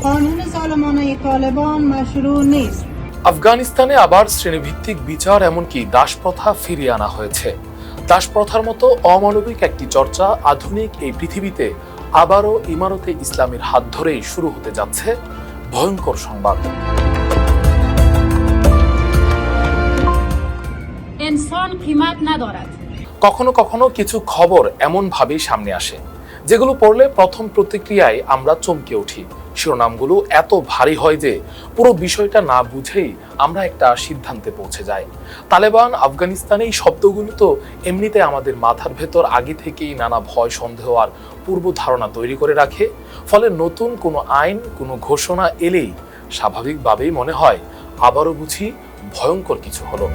قانون ظالمانه طالبان مشروع نیست আফগানিস্তানে আবার শ্রেণীভিত্তিক বিচার এমনকি দাসপ্রথা ফিরিয়ে আনা হয়েছে দাসপ্রথার মতো অমানবিক একটি চর্চা আধুনিক এই পৃথিবীতে আবারও ইমারতে ইসলামের হাত ধরেই শুরু হতে যাচ্ছে ভয়ঙ্কর সংবাদ انسان قیمت ندارد কখনো কখনো কিছু খবর এমনভাবেই সামনে আসে যেগুলো পড়লে প্রথম প্রতিক্রিয়ায় আমরা চমকে উঠি। শিরোনামগুলো এত ভারী হয় যে পুরো বিষয়টা না বুঝেই আমরা একটা সিদ্ধান্তে পৌঁছে যাই। তালেবান, আফগানিস্তানে এই শব্দগুলো তো এমনিতে আমাদের মাথার ভেতর আগে থেকেই নানা ভয়, সন্দেহ আর পূর্ব ধারণা তৈরি করে রাখে। ফলে নতুন কোনো আইন, কোনো ঘোষণা এলেই স্বাভাবিকভাবেই মনে হয় আবারও বুঝি ভয়ঙ্কর কিছু হলো।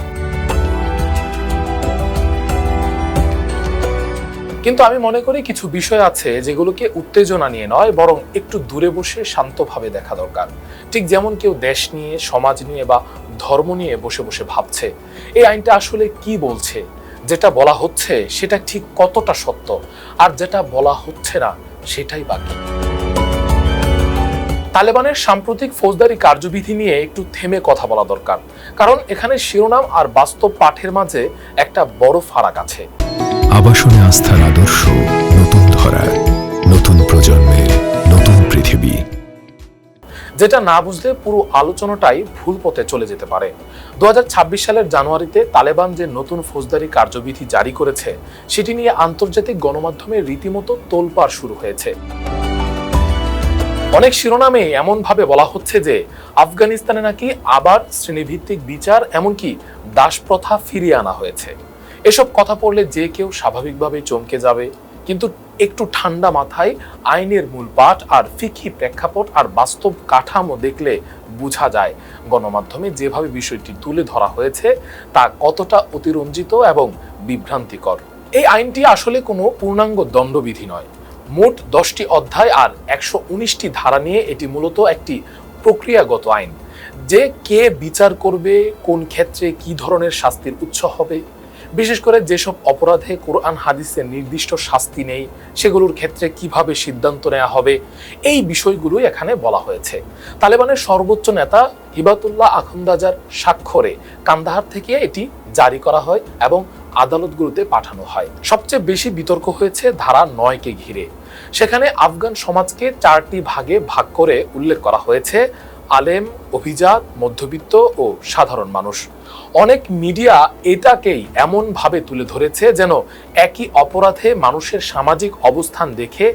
কিন্তু আমি মনে করি কিছু বিষয় আছে যেগুলোকে উত্তেজনা নিয়ে নয়, বরং একটু দূরে বসে শান্তভাবে দেখা দরকার। ঠিক যেমন কেউ দেশ নিয়ে, সমাজ নিয়ে বা ধর্ম নিয়ে বসে বসে ভাবছে, এই আইনটা আসলে কি বলছে, যেটা বলা হচ্ছে সেটা ঠিক কতটা সত্য, আর যেটা বলা হচ্ছে না সেটাই বাকি। তালেবানের সাম্প্রতিক ফৌজদারি কার্যবিধি নিয়ে একটু থেমে কথা বলা দরকার, কারণ এখানে শিরোনাম আর বাস্তব পাঠের মাঝে একটা বড় ফারাক আছে। আবাসনে আস্থার আদর্শ নতুন ধরার, নতুন প্রজন্মের নতুন পৃথিবী। যেটা না বুঝলে পুরো আলোচনাটাই ভুল পথে চলে যেতে পারে। দু সালের জানুয়ারিতে তালেবান যে নতুন ফৌজদারি কার্যবিধি জারি করেছে, সেটি নিয়ে আন্তর্জাতিক গণমাধ্যমে রীতিমতো তোলপাড় শুরু হয়েছে। অনেক শিরোনামে এমন ভাবে বলা হচ্ছে যে, আফগানিস্তানে নাকি আবার শ্রেণীভিত্তিক বিচার, এমনকি দাসপ্রথা ফিরিয়ে আনা হয়েছে। এসব কথা পড়লে যে কেউ স্বাভাবিকভাবে চমকে যাবে। কিন্তু একটু ঠান্ডা মাথায় আইনের মূল পাঠ আর ফিকি প্রেক্ষাপট আর বাস্তব কাঠামো দেখলে বোঝা যায়। গণমাধ্যমে যেভাবে বিষয়টি তুলে ধরা হয়েছে, তা কতটা অতিরঞ্জিত এবং বিভ্রান্তিকর। এই আইনটি আসলে কোনো পূর্ণাঙ্গ দণ্ডবিধি নয়। মোট দশটি অধ্যায় আর একশো উনিশটি ধারা নিয়ে এটি মূলত একটি প্রক্রিয়াগত আইন। যে কে বিচার করবে, কোন ক্ষেত্রে কি ধরনের শাস্তির উৎস হবে বিশেষ করে যেসব অপরাধে কোরআন হাদিসের নির্দিষ্ট শাস্তি নেই, সেগুলোর ক্ষেত্রে কীভাবে সিদ্ধান্ত নেওয়া হবে, এই বিষয়গুলোই এখানে বলা হয়েছে। তালেবানের সর্বোচ্চ নেতা হিবাতুল্লাহ আখন্দাজার স্বাক্ষরে কান্দাহার থেকে এটি জারি করা হয় এবং আদালতগুলোতে পাঠানো হয়। সবচেয়ে বেশি বিতর্ক হয়েছে ধারা নয়কে ঘিরে। সেখানে আফগান সমাজকে চারটি ভাগে ভাগ করে উল্লেখ করা হয়েছে। আলেম, অভিজাত, মধ্যবিত্ত ও সাধারণ মানুষ। অনেক মিডিয়া এটাকেই এমন ভাবে তুলে ধরেছে যেন একই অপরাধে মানুষের সামাজিক অবস্থান দেখে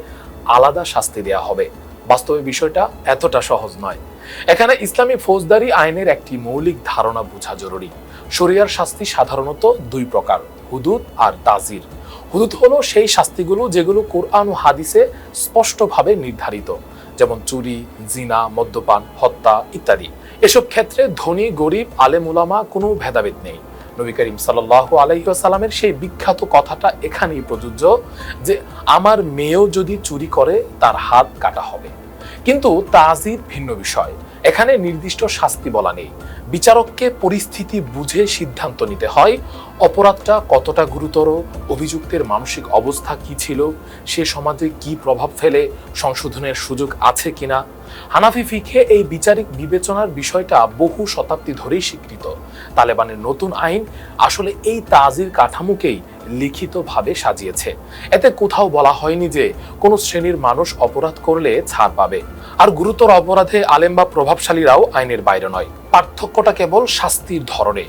আলাদা শাস্তি দেয়া হবে। বাস্তবে বিষয়টা এতটা সহজ নয়। এখানে ইসলামী ফৌজদারি আইনের একটি মৌলিক ধারণা বোঝা জরুরি। শরিয়ার শাস্তি সাধারণত দুই প্রকার, হুদুদ আর তাজির। হুদুদ হলো সেই শাস্তিগুলো যেগুলো কোরআন ও হাদিসে স্পষ্টভাবে নির্ধারিত। যেমন চুরি, জিনা, মদ্যপান, হত্যা ইত্যাদি। এসব ক্ষেত্রে ধনী, গরিব, আলেম, উলামা কোনো ভেদাভেদ নেই। নবী করিম সাল্লাহ আলাইসাল্লামের সেই বিখ্যাত কথাটা এখানেই প্রযোজ্য যে, আমার মেয়েও যদি চুরি করে, তার হাত কাটা হবে। কিন্তু তাজির ভিন্ন বিষয়। এখানে নির্দিষ্ট শাস্তি বলা নেই। বিচারককে পরিস্থিতি বুঝে সিদ্ধান্ত নিতে হয়, অপরাধটা কতটা গুরুতর, অভিযুক্তের মানসিক অবস্থা কি ছিল, সে সমাজে কি প্রভাব ফেলে, সংশোধনের সুযোগ আছে কিনা হানাফি ফিখে এই বিচারিক বিবেচনার বিষয়টা বহু শতাব্দী ধরেই স্বীকৃত। তালেবানের নতুন আইন আসলে এই তাজির কাঠামোকেই লিখিতভাবে সাজিয়েছে। এতে কোথাও বলা হয়নি যে কোনো শ্রেণির মানুষ অপরাধ করলে ছাড় পাবে। আর গুরুতর অপরাধে আলেম বা প্রভাবশালীরাও আইনের বাইরে নয়। পার্থক্যটা কেবল শাস্তির ধরনে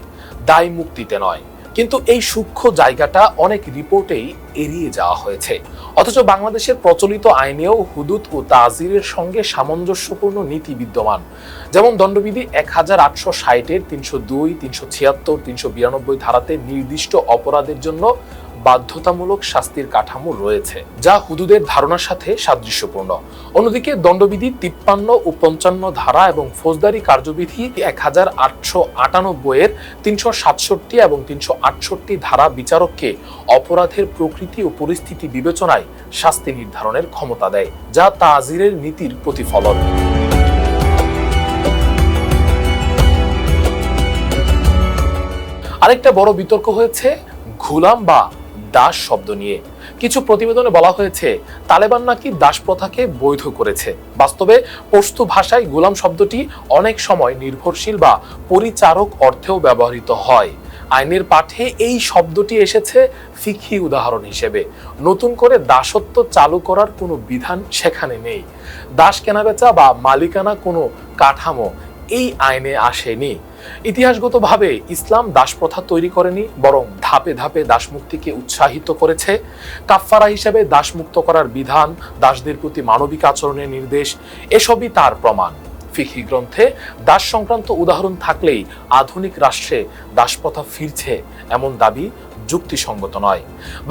দায় মুক্তিতে নয়। কিন্তু এই সূক্ষ্ম জায়গাটা অনেক রিপোর্টেই এড়িয়ে যাওয়া হয়েছে। অথচ বাংলাদেশের প্রচলিত আইনেও হুদুদ ও তাজিরের সঙ্গে সামঞ্জস্যপূর্ণ নীতি বিদ্যমান। যেমন দণ্ডবিধি এক হাজার আটশো ষাটের তিনশো দুই, তিনশো ছিয়াত্তর, তিনশো বিরানব্বই ধারাতে নির্দিষ্ট অপরাধের জন্য বাধ্যতামূলক শাস্তির কাঠামো রয়েছে, যা হুদুদের ধারণার সাথে সাদৃশ্যপূর্ণ। অন্যদিকে দণ্ডবিধি তিপ্পান্ন ও পঞ্চান্ন ধারা এবং ফৌজদারি কার্যবিধি এক হাজার আটশো আটানব্বইয়ের তিনশো সাতষট্টি এবং তিনশো আটষট্টি ধারা বিচারককে অপরাধের প্রকৃতি ও পরিস্থিতি বিবেচনায় শাস্তি নির্ধারণের ক্ষমতা দেয়, যা তাজিরের নীতির প্রতিফলন। আরেকটা বড় বিতর্ক হয়েছে, ঘুলাম বা দাস শব্দ নিয়ে। কিছু প্রতিবেদনে বলা হয়েছে, তালেবান নাকি দাস প্রথাকে বৈধ করেছে। বাস্তবে পশতু ভাষায় গোলাম শব্দটি অনেক সময় নির্ভরশীল বা পরিচারক অর্থেও ব্যবহৃত হয়। আইনের পাঠে এই শব্দটি এসেছে ফিখি উদাহরণ হিসেবে। নতুন করে দাসত্ব চালু করার কোনো বিধান সেখানে নেই। দাস কেনাবেচা বা মালিকানা কোনো কাঠামো এই আইনে আসেনি। ইতিহাসগতভাবে ইসলাম দাসপ্রথা তৈরি করেনি, বরং ধাপে ধাপে দাসমুক্তিকে উৎসাহিত করেছে। কাফফারা হিসেবে দাসমুক্ত করার বিধান, দাসদের প্রতি মানবিক আচরণের নির্দেশ, এসবই তার প্রমাণ। ফিখি গ্রন্থে দাস সংক্রান্ত উদাহরণ থাকলেই আধুনিক রাষ্ট্রে দাসপ্রথা ফিরছে এমন দাবি যুক্তিসঙ্গত নয়।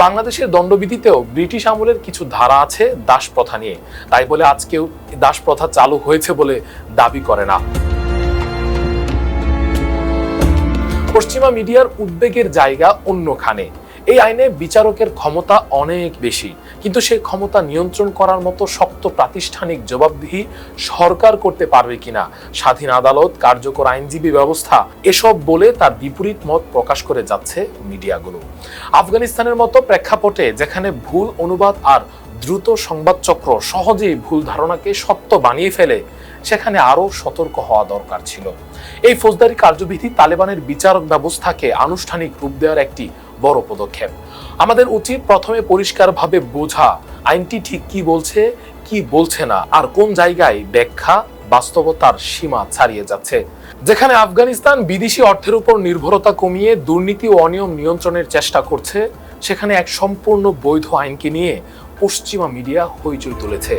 বাংলাদেশের দণ্ডবিধিতেও ব্রিটিশ আমলের কিছু ধারা আছে দাস প্রথা নিয়ে। তাই বলে আজকেও দাস প্রথা চালু হয়েছে বলে দাবি করে না। পশ্চিমা মিডিয়ার উদ্বেগের জায়গা অন্যখানে। এই আইনে বিচারকের ক্ষমতা অনেক বেশি, কিন্তু সেই ক্ষমতা নিয়ন্ত্রণ করার মতো শক্ত প্রাতিষ্ঠানিক জবাবদিহি সরকার করতে পারবে কিনা, স্বাধীন আদালত, কার্যকর আইনজীবী ব্যবস্থা, এসব বলে তার বিপরীত মত প্রকাশ করে যাচ্ছে মিডিয়াগুলো। আফগানিস্তানের মতো প্রেক্ষাপটে যেখানে ভুল অনুবাদ আর দ্রুত সংবাদচক্র সহজেই ভুল ধারণাকে সত্য বানিয়ে ফেলে সেখানে আরও সতর্ক হওয়া দরকার ছিল। এই ফৌজদারি কার্যবিধি তালেবানের বিচারক ব্যবস্থাকে আনুষ্ঠানিক রূপ দেওয়ার একটি বড় পদক্ষেপ। আমাদের উচিত প্রথমে পরিষ্কারভাবে বোঝা, আইনটি ঠিক কি বলছে কি বলছে না, আর কোন জায়গায় ব্যাখ্যা, বাস্তবতার সীমা ছাড়িয়ে যাচ্ছে। যেখানে আফগানিস্তান বিদেশি অর্থের উপর নির্ভরতা কমিয়ে দুর্নীতি ও অনিয়ম নিয়ন্ত্রণের চেষ্টা করছে, সেখানে এক সম্পূর্ণ বৈধ আইনকে নিয়ে পশ্চিমা মিডিয়া হইচই তুলেছে।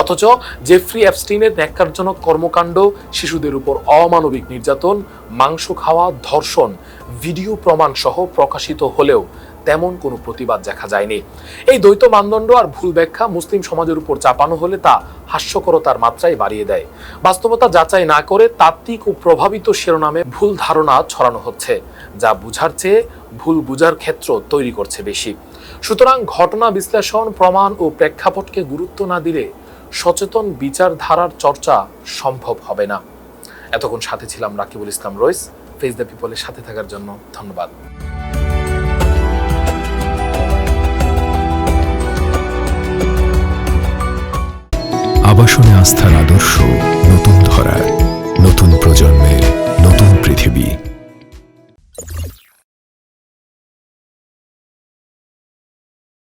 অথচ জেফ্রি অ্যাপস্টিনের ন্যাক্কারজনক কর্মকাণ্ড, শিশুদের উপর অমানবিক নির্যাতন, মাংস খাওয়া, ধর্ষণ, ভিডিও প্রমাণ সহ প্রকাশিত হলেও তেমন কোনো প্রতিবাদ দেখা যায়নি। এই দ্বৈত মানদণ্ড আর ভুল ব্যাখ্যা মুসলিম সমাজের উপর চাপানো হলে তা হাস্যকরতার মাত্রায় বাড়িয়ে দেয়। বাস্তবতা যাচাই না করে তাত্ত্বিক ও প্রভাবিত শিরোনামে ভুল ধারণা ছড়ানো হচ্ছে, যা বুঝার চেয়ে ভুল বুঝার ক্ষেত্র তৈরি করছে বেশি। সুতরাং ঘটনা বিশ্লেষণ, প্রমাণ ও প্রেক্ষাপটকে গুরুত্ব না দিলে সচেতন বিচারধারার চর্চা সম্ভব হবে না। এতক্ষণ সাথে ছিলাম রাকিবুল ইসলাম রইস। ফেস দ্য পিপলের সাথে থাকার জন্য ধন্যবাদ। আবাসনে আস্থার আদর্শ নতুন ধরার, নতুন প্রজন্মের নতুন পৃথিবী।